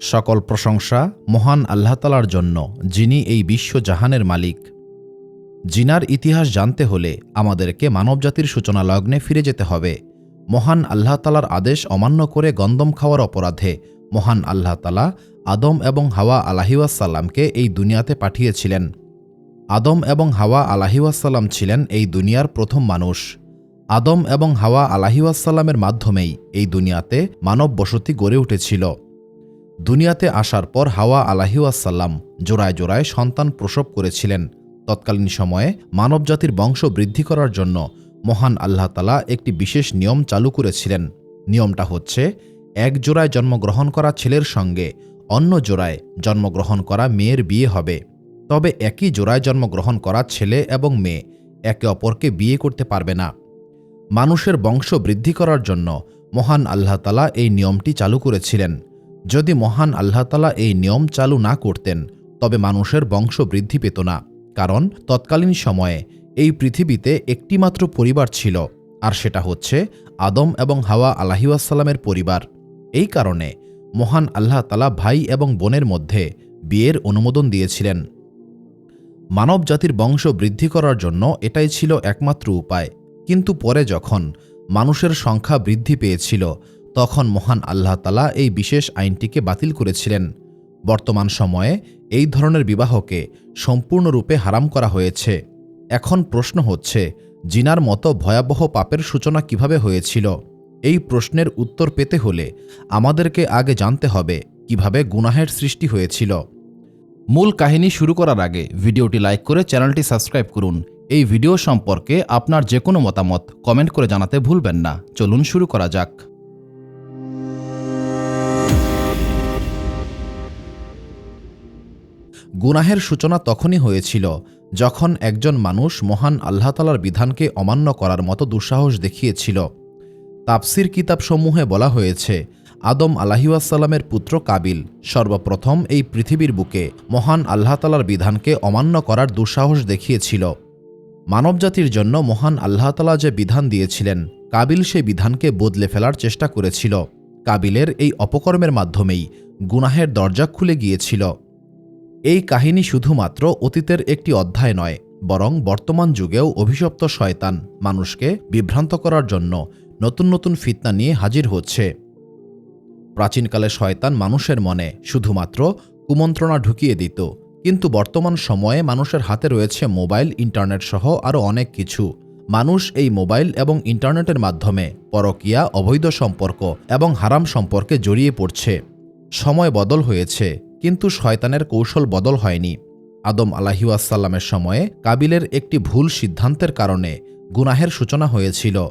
সকল প্রশংসা মহান আল্লাহ তালার জন্য, যিনি এই বিশ্ব জাহানের মালিক। জিনার ইতিহাস জানতে হলে আমাদেরকে মানবজাতির সূচনা লগ্নে ফিরে যেতে হবে। মহান আল্লাহ তালার আদেশ অমান্য করে গন্দম খাওয়ার অপরাধে মহান আল্লাহ তালা আদম এবং হাওয়া আলাহিউসাল্লামকে এই দুনিয়াতে পাঠিয়েছিলেন। আদম এবং হাওয়া আলাহিউসাল্লাম ছিলেন এই দুনিয়ার প্রথম মানুষ। আদম এবং হাওয়া আলাহিউসাল্লামের মাধ্যমেই এই দুনিয়াতে মানব বসতি গড়ে উঠেছিল। দুনিয়াতে আসার পর হাওয়া আলাহিউসাল্লাম জোড়ায় জোড়ায় সন্তান প্রসব করেছিলেন। তৎকালীন সময়ে মানবজাতির বংশ বৃদ্ধি করার জন্য মহান আল্লাহ তালা একটি বিশেষ নিয়ম চালু করেছিলেন। নিয়মটা হচ্ছে, এক জোড়ায় জন্মগ্রহণ করা ছেলের সঙ্গে অন্য জোড়ায় জন্মগ্রহণ করা মেয়ের বিয়ে হবে। তবে একই জোড়ায় জন্মগ্রহণ করা ছেলে এবং মেয়ে একে অপরকে বিয়ে করতে পারবে না। মানুষের বংশ বৃদ্ধি করার জন্য মহান আল্লাহ তালা এই নিয়মটি চালু করেছিলেন। যদি মহান আল্লাহ তালা এই নিয়ম চালু না করতেন, তবে মানুষের বংশ বৃদ্ধি পেত না। কারণ তৎকালীন সময়ে এই পৃথিবীতে একটিমাত্র পরিবার ছিল, আর সেটা হচ্ছে আদম এবং হাওয়া আলাহিউসাল্লামের পরিবার। এই কারণে মহান আল্লাহ তালা ভাই এবং বোনের মধ্যে বিয়ের অনুমোদন দিয়েছিলেন। মানব জাতির বংশ বৃদ্ধি করার জন্য এটাই ছিল একমাত্র উপায়। কিন্তু পরে যখন মানুষের সংখ্যা বৃদ্ধি পেয়েছিল তখন মহান আল্লাহ তালা এই বিশেষ আইনটিকে বাতিল করেছিলেন। বর্তমান সময়ে এই ধরনের বিবাহকে সম্পূর্ণরূপে হারাম করা হয়েছে। এখন প্রশ্ন হচ্ছে, জিনার মতো ভয়াবহ পাপের সূচনা কীভাবে হয়েছিল? এই প্রশ্নের উত্তর পেতে হলে আমাদেরকে আগে জানতে হবে, কীভাবে গুনাহের সৃষ্টি হয়েছিল। মূল কাহিনী শুরু করার আগে ভিডিওটি লাইক করে চ্যানেলটি সাবস্ক্রাইব করুন। এই ভিডিও সম্পর্কে আপনার যে কোনো মতামত কমেন্ট করে জানাতে ভুলবেন না। চলুন শুরু করা যাক। গুনাহের সূচনা তখনই হয়েছিল যখন একজন মানুষ মহান আল্লাহতালার বিধানকে অমান্য করার মতো দুঃসাহস দেখিয়েছিল। তাপসির কিতাবসমূহে বলা হয়েছে, আদম আলাহিউসাল্লামের পুত্র কাবিল সর্বপ্রথম এই পৃথিবীর বুকে মহান আল্লাহতালার বিধানকে অমান্য করার দুঃসাহস দেখিয়েছিল। মানবজাতির জন্য মহান আল্লাহতালা যে বিধান দিয়েছিলেন, কাবিল সেই বিধানকে বদলে ফেলার চেষ্টা করেছিল। কাবিলের এই অপকর্মের মাধ্যমেই গুনাহের দরজা খুলে গিয়েছিল। এই কাহিনী শুধুমাত্র অতীতের একটি অধ্যায় নয়, বরং বর্তমান যুগেও অভিশপ্ত শয়তান মানুষকে বিভ্রান্ত করার জন্য নতুন নতুন ফিতনা নিয়ে হাজির হচ্ছে। প্রাচীনকালে শয়তান মানুষের মনে শুধুমাত্র কুমন্ত্রণা ঢুকিয়ে দিত, কিন্তু বর্তমান সময়ে মানুষের হাতে রয়েছে মোবাইল, ইন্টারনেট সহ আরও অনেক কিছু। মানুষ এই মোবাইল এবং ইন্টারনেটের মাধ্যমে পরকীয়া, অবৈধ সম্পর্ক এবং হারাম সম্পর্কে জড়িয়ে পড়ছে। সময় বদল হয়েছে কিন্তু শয়তানের কৌশল বদল হয়নি। আদম আলাহিউসাল্লামের সময়ে কাবিলের একটি ভুল সিদ্ধান্তের কারণে গুনাহের সূচনা হয়েছিল।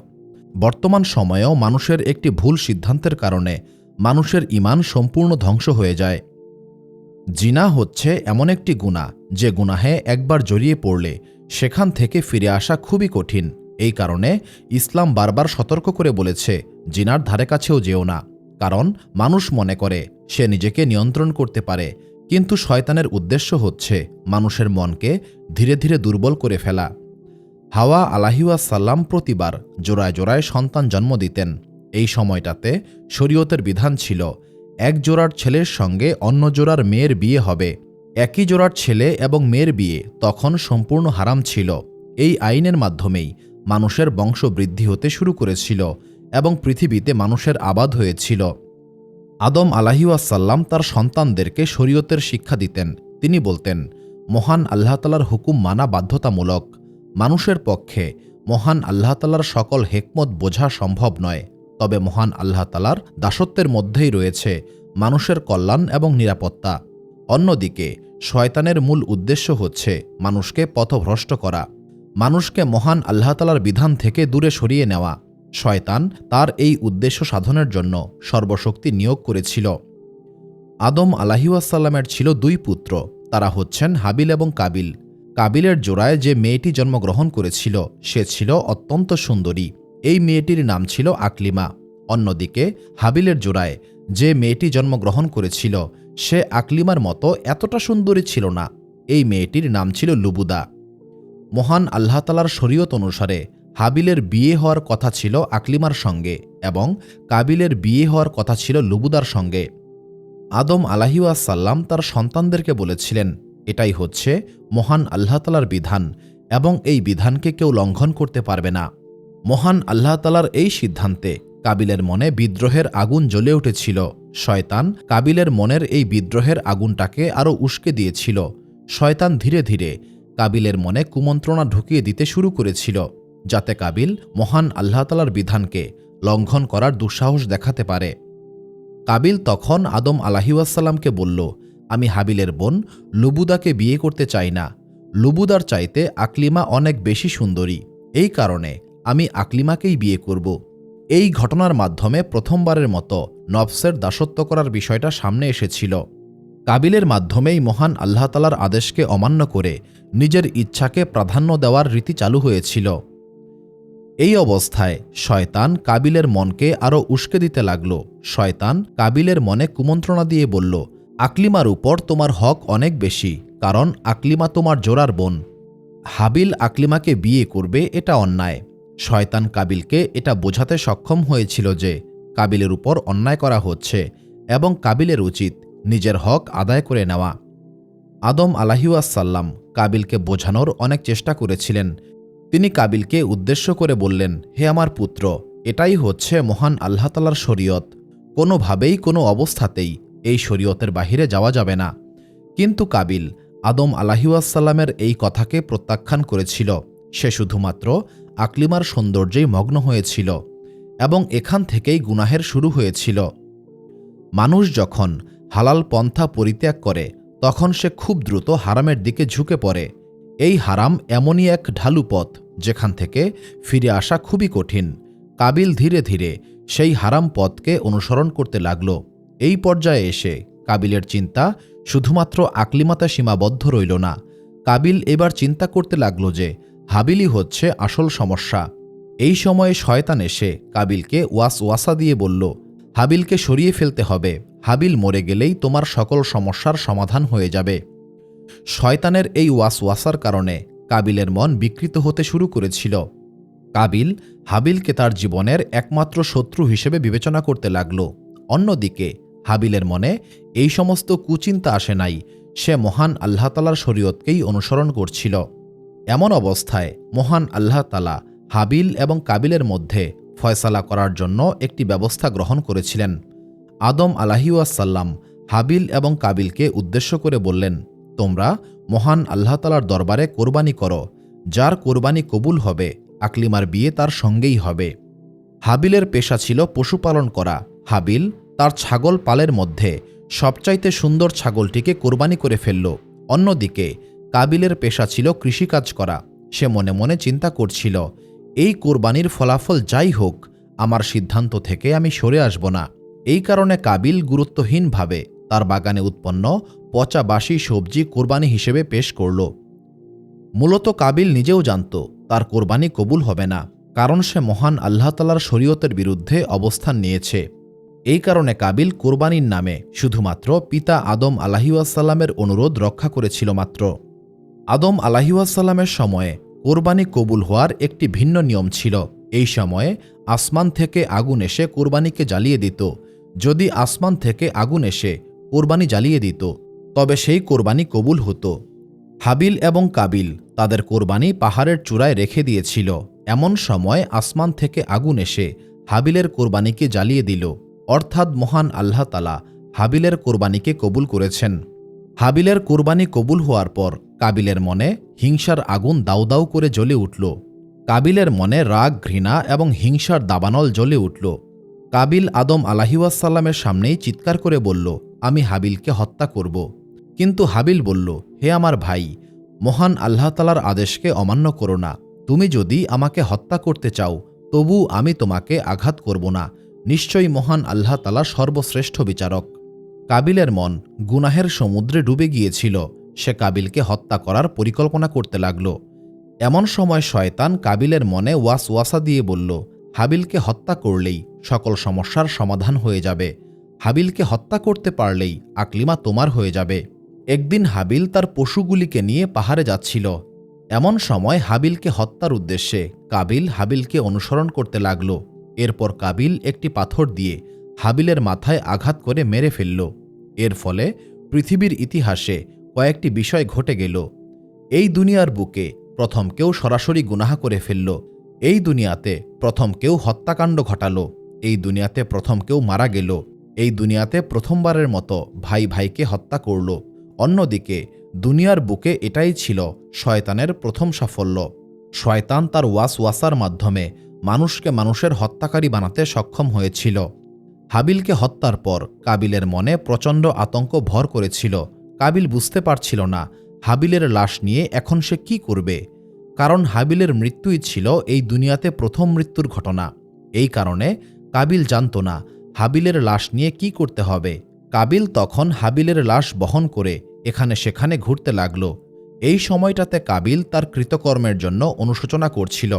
বর্তমান সময়েও মানুষের একটি ভুল সিদ্ধান্তের কারণে মানুষের ইমান সম্পূর্ণ ধ্বংস হয়ে যায়। জিনা হচ্ছে এমন একটি গুণা যে গুনাহে একবার জড়িয়ে পড়লে সেখান থেকে ফিরে আসা খুবই কঠিন। এই কারণে ইসলাম বারবার সতর্ক করে বলেছে, জিনার ধারে কাছেও যেও না। কারণ মানুষ মনে করে সে নিজেকে নিয়ন্ত্রণ করতে পারে, কিন্তু শয়তানের উদ্দেশ্য হচ্ছে মানুষের মনকে ধীরে ধীরে দুর্বল করে ফেলা। হাওয়া আলাহিউসাল্লাম প্রতিবার জোড়ায় জোড়ায় সন্তান জন্ম দিতেন। এই সময়টাতে শরীয়তের বিধান ছিল, এক জোড়ার ছেলের সঙ্গে অন্য জোড়ার মেয়ের বিয়ে হবে। একই জোড়ার ছেলে এবং মেয়ের বিয়ে তখন সম্পূর্ণ হারাম ছিল। এই আইনের মাধ্যমেই মানুষের বংশ বৃদ্ধি হতে শুরু করেছিল এবং পৃথিবীতে মানুষের আবাদ হয়েছিল। আদম আলাহিউসাল্লাম তার সন্তানদেরকে শরীয়তের শিক্ষা দিতেন। তিনি বলতেন, মহান আল্লাহতালার হুকুম মানা বাধ্যতামূলক। মানুষের পক্ষে মহান আল্লাহতালার সকল হেকমত বোঝা সম্ভব নয়। তবে মহান আল্লাহতালার দাসত্বের মধ্যেই রয়েছে মানুষের কল্যাণ এবং নিরাপত্তা। অন্যদিকে, শয়তানের মূল উদ্দেশ্য হচ্ছে মানুষকে পথভ্রষ্ট করা। মানুষকে মহান আল্লাহতালার বিধান থেকে দূরে সরিয়ে নেওয়া। শয়তান তার এই উদ্দেশ্য সাধনের জন্য সর্বশক্তি নিয়োগ করেছিল। আদম আলাহিউসাল্লামের ছিল দুই পুত্র, তারা হচ্ছেন হাবিল এবং কাবিল। কাবিলের জোড়ায় যে মেয়েটি জন্মগ্রহণ করেছিল, সে ছিল অত্যন্ত সুন্দরী। এই মেয়েটির নাম ছিল আকলিমা। অন্যদিকে হাবিলের জোড়ায় যে মেয়েটি জন্মগ্রহণ করেছিল, সে আকলিমার মতো এতটা সুন্দরী ছিল না। এই মেয়েটির নাম ছিল লুবুদা। মহান আল্লাহতালার শরীয়ত অনুসারে হাবিলের বিয়ে হওয়ার কথা ছিল আকলিমার সঙ্গে এবং কাবিলের বিয়ে হওয়ার কথা ছিল লুবুদার সঙ্গে। আদম আলাহিউসাল্লাম তার সন্তানদেরকে বলেছিলেন, এটাই হচ্ছে মহান আল্লাহতালার বিধান এবং এই বিধানকে কেউ লঙ্ঘন করতে পারবে না। মহান আল্লাহতালার এই সিদ্ধান্তে কাবিলের মনে বিদ্রোহের আগুন জ্বলে উঠেছিল। শয়তান কাবিলের মনের এই বিদ্রোহের আগুনটাকে আরও উস্কে দিয়েছিল। শয়তান ধীরে ধীরে কাবিলের মনে কুমন্ত্রণা ঢুকিয়ে দিতে শুরু করেছিল। যাতে কাবিল মহান আল্লাহতালার বিধানকে লঙ্ঘন করার দুঃসাহস দেখাতে পারে। কাবিল তখন আদম আলাহিউসাল্লামকে বলল, আমি হাবিলের বোন লুবুদাকে বিয়ে করতে চাই না। লুবুদার চাইতে আকলিমা অনেক বেশি সুন্দরী। এই কারণে আমি আকলিমাকেই বিয়ে করব। এই ঘটনার মাধ্যমে প্রথমবারের মতো নফসের দাসত্ব করার বিষয়টা সামনে এসেছিল। কাবিলের মাধ্যমেই মহান আল্লাহতালার আদেশকে অমান্য করে নিজের ইচ্ছাকে প্রাধান্য দেওয়ার রীতি চালু হয়েছিল। এই অবস্থায় শয়তান কাবিলের মনকে আরও উস্কে দিতে লাগল। শয়তান কাবিলের মনে কুমন্ত্রণা দিয়ে বলল, আকলিমার উপর তোমার হক অনেক বেশি, কারণ আকলিমা তোমার জোড়ার বোন। হাবিল আকলিমাকে বিয়ে করবে এটা অন্যায়। শয়তান কাবিলকে এটা বোঝাতে সক্ষম হয়েছিল যে কাবিলের উপর অন্যায় করা হচ্ছে এবং কাবিলের উচিত নিজের হক আদায় করে নেওয়া। আদম আলাহিউসাল্লাম কাবিলকে বোঝানোর অনেক চেষ্টা করেছিলেন তিনি কাবিলকে উদ্দেশ্য করে বললেন, হে আমার পুত্র, এটাই হচ্ছে মহান আল্লাহতালার শরীয়ত। কোনোভাবেই কোনো অবস্থাতেই এই শরীয়তের বাহিরে যাওয়া যাবে না। কিন্তু কাবিল আদম আলাহিউসাল্লামের এই কথাকে প্রত্যাখ্যান করেছিল। সে শুধুমাত্র আকলিমার সৌন্দর্যেই মগ্ন হয়েছিল এবং এখান থেকেই গুনাহের শুরু হয়েছিল। মানুষ যখন হালাল পন্থা পরিত্যাগ করে, তখন সে খুব দ্রুত হারামের দিকে ঝুঁকে পড়ে। এই হারাম এমনই এক ঢালু পথ, যেখান থেকে ফিরে আসা খুবই কঠিন। কাবিল ধীরে ধীরে সেই হারাম পথকে অনুসরণ করতে লাগল। এই পর্যায়ে এসে কাবিলের চিন্তা শুধুমাত্র আকলিমাতা সীমাবদ্ধ রইল না। কাবিল এবার চিন্তা করতে লাগল যে হাবিলই হচ্ছে আসল সমস্যা। এই সময়ে শয়তান এসে কাবিলকে ওয়াস ওয়াসা দিয়ে বলল, হাবিলকে সরিয়ে ফেলতে হবে। হাবিল মরে গেলেই তোমার সকল সমস্যার সমাধান হয়ে যাবে। শয়তানের এই ওয়াসওয়াসার কারণে কাবিলের মন বিকৃত হতে শুরু করেছিল। কাবিল হাবিলকে তার জীবনের একমাত্র শত্রু হিসেবে বিবেচনা করতে লাগল। অন্যদিকে, হাবিলের মনে এই সমস্ত কুচিন্তা আসে নাই। সে মহান আল্লাহতালার শরীয়তকেই অনুসরণ করছিল। এমন অবস্থায় মহান আল্লাহতালা হাবিল এবং কাবিলের মধ্যে ফয়সালা করার জন্য একটি ব্যবস্থা গ্রহণ করেছিলেন। আদম আলাহিউসাল্লাম হাবিল এবং কাবিলকে উদ্দেশ্য করে বললেন তোমরা মহান আল্লাহতালার দরবারে কোরবানি করো, যার কোরবানি কবুল হবে, আকলিমার বিয়ে তার সঙ্গেই হবে। হাবিলের পেশা ছিল পশুপালন করা। হাবিল তার ছাগল পালের মধ্যে সবচাইতে সুন্দর ছাগলটিকে কোরবানি করে ফেলল। অন্যদিকে কাবিলের পেশা ছিল কৃষিকাজ করা। সে মনে মনে চিন্তা করছিল, এই কোরবানির ফলাফল যাই হোক, আমার সিদ্ধান্ত থেকে আমি সরে আসব না। এই কারণে কাবিল গুরুত্বহীনভাবে তার বাগানে উৎপন্ন পচা বাসি সবজি কোরবানি হিসেবে পেশ করল। মূলত কাবিল নিজেও জানত, তার কোরবানি কবুল হবে না, কারণ সে মহান আল্লাহতালার শরীয়তের বিরুদ্ধে অবস্থান নিয়েছে। এই কারণে কাবিল কোরবানির নামে শুধুমাত্র পিতা আদম আলাহিউসাল্লামের অনুরোধ রক্ষা করেছিল মাত্র। আদম আলাহিউসাল্লামের সময়ে কোরবানি কবুল হওয়ার একটি ভিন্ন নিয়ম ছিল। এই সময়ে আসমান থেকে আগুন এসে কোরবানিকে জ্বালিয়ে দিত। যদি আসমান থেকে আগুন এসে কোরবানি জ্বালিয়ে দিত, তবে সেই কোরবানি কবুল হতো। হাবিল এবং কাবিল তাদের কোরবানি পাহাড়ের চূড়ায় রেখে দিয়েছিল। এমন সময় আসমান থেকে আগুন এসে হাবিলের কোরবানিকে জ্বালিয়ে দিল। অর্থাৎ মহান আল্লাহ তালা হাবিলের কোরবানিকে কবুল করেছেন। হাবিলের কোরবানি কবুল হওয়ার পর কাবিলের মনে হিংসার আগুন দাউ দাউ করে জ্বলে উঠল। কাবিলের মনে রাগ, ঘৃণা এবং হিংসার দাবানল জ্বলে উঠল। কাবিল আদম আলাহিউসাল্লামের সামনেই চিৎকার করে বলল আমি হাবিলকে হত্যা করব। কিন্তু হাবিল বলল, হে আমার ভাই, মহান আল্লাহ তালার আদেশকে অমান্য করো না। তুমি যদি আমাকে হত্যা করতে চাও, তবু আমি তোমাকে আঘাত করব না। নিশ্চয়ই মহান আল্লাহ তালা সর্বশ্রেষ্ঠ বিচারক। কাবিলের মন গুনাহের সমুদ্রে ডুবে গিয়েছিল। সে কাবিলকে হত্যা করার পরিকল্পনা করতে লাগল। এমন সময় শয়তান কাবিলের মনে ওয়াস ওয়াসা দিয়ে বলল, হাবিলকে হত্যা করলেই সকল সমস্যার সমাধান হয়ে যাবে। হাবিলকে হত্যা করতে পারলেই আকলিমা তোমার হয়ে যাবে। একদিন হাবিল তার পশুগুলিকে নিয়ে পাহাড়ে যাচ্ছিল। এমন সময় হাবিলকে হত্যার উদ্দেশ্যে কাবিল হাবিলকে অনুসরণ করতে লাগল। এরপর কাবিল একটি পাথর দিয়ে হাবিলের মাথায় আঘাত করে মেরে ফেলল। এর ফলে পৃথিবীর ইতিহাসে কয়েকটি বিষয় ঘটে গেল। এই দুনিয়ার বুকে প্রথম কেউ সরাসরি গুনাহা করে ফেলল। এই দুনিয়াতে প্রথম কেউ হত্যাকাণ্ড ঘটালো। এই দুনিয়াতে প্রথম কেউ মারা গেল। এই দুনিয়াতে প্রথমবারের মতো ভাই ভাইকে হত্যা করল। অন্যদিকে, দুনিয়ার বুকে এটাই ছিল শয়তানের প্রথম সাফল্য। শয়তান তার ওয়াস ওয়াসার মাধ্যমে মানুষকে মানুষের হত্যাকারী বানাতে সক্ষম হয়েছিল। হাবিলকে হত্যার পর কাবিলের মনে প্রচণ্ড আতঙ্ক ভর করেছিল। কাবিল বুঝতে পারছিল না, হাবিলের লাশ নিয়ে এখন সে কি করবে? কারণ হাবিলের মৃত্যুই ছিল এই দুনিয়াতে প্রথম মৃত্যুর ঘটনা। এই কারণে কাবিল জানত না হাবিলের লাশ নিয়ে কি করতে হবে? কাবিল তখন হাবিলের লাশ বহন করে এখানে সেখানে ঘুরতে লাগল। এই সময়টাতে কাবিল তার কৃতকর্মের জন্য অনুশোচনা করছিল।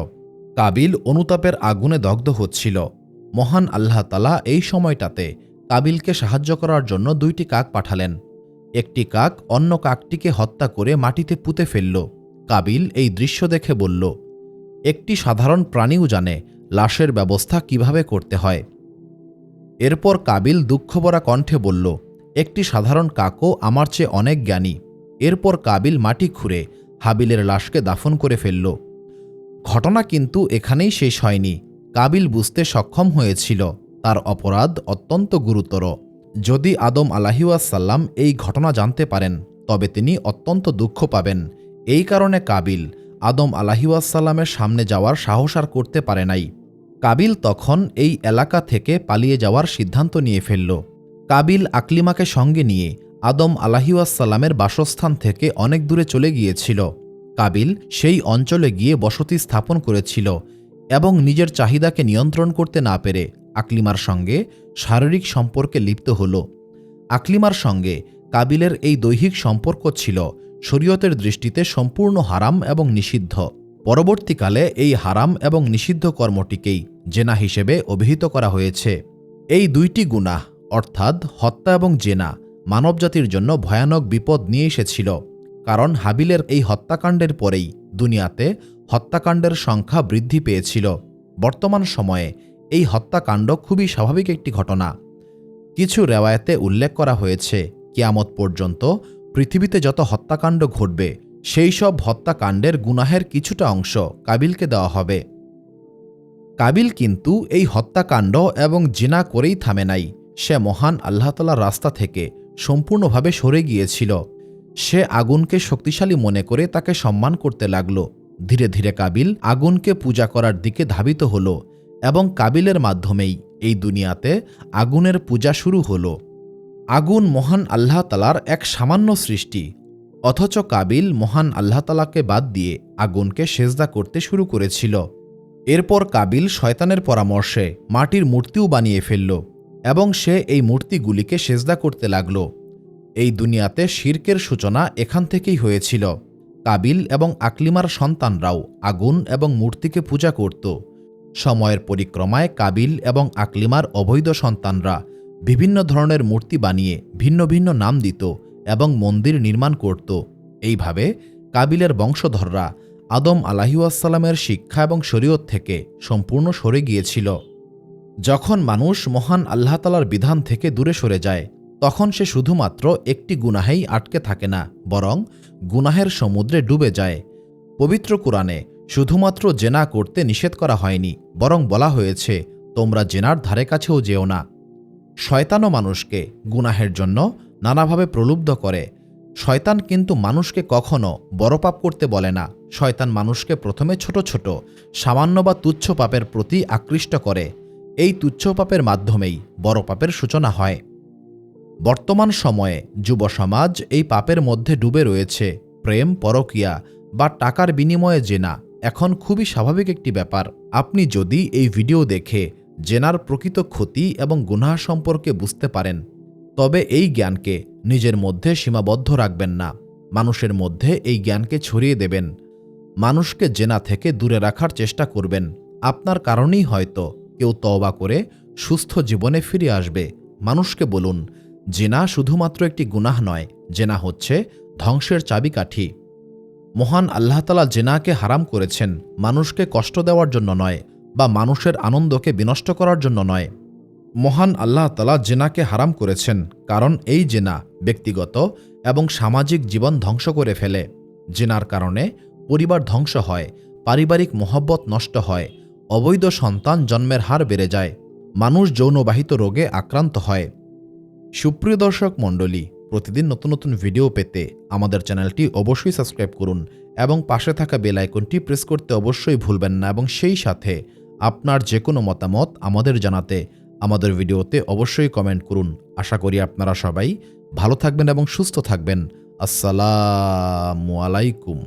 কাবিল অনুতাপের আগুনে দগ্ধ হচ্ছিল। মহান আল্লাহ তালা এই সময়টাতে কাবিলকে সাহায্য করার জন্য দুইটি কাক পাঠালেন। একটি কাক অন্য কাকটিকে হত্যা করে মাটিতে পুঁতে ফেলল। কাবিল এই দৃশ্য দেখে বলল, একটি সাধারণ প্রাণীও জানে লাশের ব্যবস্থা কীভাবে করতে হয়। এরপর কাবিল দুঃখভরা কণ্ঠে বলল, একটি সাধারণ কাকও আমার চেয়ে অনেক জ্ঞানী। এরপর কাবিল মাটি খুঁড়ে হাবিলের লাশকে দাফন করে ফেলল। ঘটনা কিন্তু এখানেই শেষ হয়নি। কাবিল বুঝতে সক্ষম হয়েছিল, তার অপরাধ অত্যন্ত গুরুতর। যদি আদম আলাহিউসাল্লাম এই ঘটনা জানতে পারেন, তবে তিনি অত্যন্ত দুঃখ পাবেন। এই কারণে কাবিল আদম আলাহিউসাল্লামের সামনে যাওয়ার সাহস আর করতে পারে নাই। কাবিল তখন এই এলাকা থেকে পালিয়ে যাওয়ার সিদ্ধান্ত নিয়ে ফেলল। কাবিল আকলিমাকে সঙ্গে নিয়ে আদম আলাহিউসাল্লামের বাসস্থান থেকে অনেক দূরে চলে গিয়েছিল। কাবিল সেই অঞ্চলে গিয়ে বসতি স্থাপন করেছিল এবং নিজের চাহিদাকে নিয়ন্ত্রণ করতে না পেরে আকলিমার সঙ্গে শারীরিক সম্পর্কে লিপ্ত হল। আকলিমার সঙ্গে কাবিলের এই দৈহিক সম্পর্ক ছিল শরীয়তের দৃষ্টিতে সম্পূর্ণ হারাম এবং নিষিদ্ধ। পরবর্তীকালে এই হারাম এবং নিষিদ্ধ কর্মটিকেই জেনা হিসেবে অভিহিত করা হয়েছে। এই দুইটি গুনাহ, অর্থাৎ হত্যা এবং জেনা, মানবজাতির জন্য ভয়ানক বিপদ নিয়ে এসেছিল, কারণ হাবিলের এই হত্যাকাণ্ডের পরেই দুনিয়াতে হত্যাকাণ্ডের সংখ্যা বৃদ্ধি পেয়েছিল। বর্তমান সময়ে এই হত্যাকাণ্ড খুবই স্বাভাবিক একটি ঘটনা। কিছু রেওয়ায়তে উল্লেখ করা হয়েছে, কিয়ামত পর্যন্ত পৃথিবীতে যত হত্যাকাণ্ড ঘটবে সেই সব হত্যাকাণ্ডের গুনাহের কিছুটা অংশ কাবিলকে দেওয়া হবে। কাবিল কিন্তু এই হত্যাকাণ্ড এবং জিনা করেই থামে নাই। সে মহান আল্লাহতালার রাস্তা থেকে সম্পূর্ণভাবে সরে গিয়েছিল। সে আগুনকে শক্তিশালী মনে করে তাকে সম্মান করতে লাগল। ধীরে ধীরে কাবিল আগুনকে পূজা করার দিকে ধাবিত হল এবং কাবিলের মাধ্যমেই এই দুনিয়াতে আগুনের পূজা শুরু হল। আগুন মহান আল্লাহ তালার এক সামান্য সৃষ্টি। অথচ কাবিল মহান আল্লাহতালাকে বাদ দিয়ে আগুনকে সেজদা করতে শুরু করেছিল। এরপর কাবিল শয়তানের পরামর্শে মাটির মূর্তিও বানিয়ে ফেলল এবং সে এই মূর্তিগুলিকে সেজদা করতে লাগল। এই দুনিয়াতে শির্কের সূচনা এখান থেকেই হয়েছিল। কাবিল এবং আকলিমার সন্তানরাও আগুন এবং মূর্তিকে পূজা করত। সময়ের পরিক্রমায় কাবিল এবং আকলিমার অবৈধ সন্তানরা বিভিন্ন ধরনের মূর্তি বানিয়ে ভিন্ন ভিন্ন নাম দিত এবং মন্দির নির্মাণ করত। এইভাবে কাবিলের বংশধররা আদম আলাহিউসাল্লামের শিক্ষা এবং শরীয়ত থেকে সম্পূর্ণ সরে গিয়েছিল। যখন মানুষ মহান আল্লাহতালার বিধান থেকে দূরে সরে যায়, তখন সে শুধুমাত্র একটি গুনাহেই আটকে থাকে না, বরং গুনাহের সমুদ্রে ডুবে যায়। পবিত্র কোরআনে শুধুমাত্র জেনা করতে নিষেধ করা হয়নি, বরং বলা হয়েছে, তোমরা জেনার ধারে কাছেও যেও না। শয়তানও মানুষকে গুনাহের জন্য নানাভাবে প্রলুব্ধ করে। শয়তান কিন্তু মানুষকে কখনো বড় পাপ করতে বলে না। শয়তান মানুষকে প্রথমে ছোট ছোট, সামান্য বা তুচ্ছ পাপের প্রতি আকৃষ্ট করে। এই তুচ্ছ পাপের মাধ্যমেই বড় পাপের সূচনা হয়। বর্তমান সময়ে যুব সমাজ এই পাপের মধ্যে ডুবে রয়েছে। প্রেম, পরকিয়া বা টাকার বিনিময়ে জেনা এখন খুবই স্বাভাবিক একটি ব্যাপার। আপনি যদি এই ভিডিও দেখে জেনার প্রকৃত ক্ষতি এবং গুনাহ সম্পর্কে বুঝতে পারেন তবে এই জ্ঞানকে নিজের মধ্যে সীমাবদ্ধ রাখবেন না। মানুষের মধ্যে এই জ্ঞানকে ছড়িয়ে দেবেন। মানুষকে জেনা থেকে দূরে রাখার চেষ্টা করবেন। আপনার কারণেই হয়তো কেউ তওবা করে সুস্থ জীবনে ফিরে আসবে। মানুষকে বলুন, জেনা শুধুমাত্র একটি গুনাহ নয়, জেনা হচ্ছে ধ্বংসের চাবিকাঠি। মহান আল্লাহতালা জেনাকে হারাম করেছেন। মানুষকে কষ্ট দেওয়ার জন্য নয়, বা মানুষের আনন্দকে বিনষ্ট করার জন্য নয়। মহান আল্লাহ তালা জেনাকে হারাম করেছেন, কারণ এই জেনা ব্যক্তিগত এবং সামাজিক জীবন ধ্বংস করে ফেলে। জেনার কারণে পরিবার ধ্বংস হয়, পারিবারিক মহব্বত নষ্ট হয়, অবৈধ সন্তান জন্মের হার বেড়ে যায়, মানুষ যৌনবাহিত রোগে আক্রান্ত হয়। সুপ্রিয় দর্শক মণ্ডলী, প্রতিদিন নতুন নতুন ভিডিও পেতে আমাদের চ্যানেলটি অবশ্যই সাবস্ক্রাইব করুন এবং পাশে থাকা বেল আইকনটি প্রেস করতে অবশ্যই ভুলবেন না এবং সেই সাথে আপনার যে কোনো মতামত আমাদের জানাতে আমাদের ভিডিওতে অবশ্যই কমেন্ট করুন। আশা করি আপনারা সবাই ভালো থাকবেন এবং সুস্থ থাকবেন। আসসালামু আলাইকুম।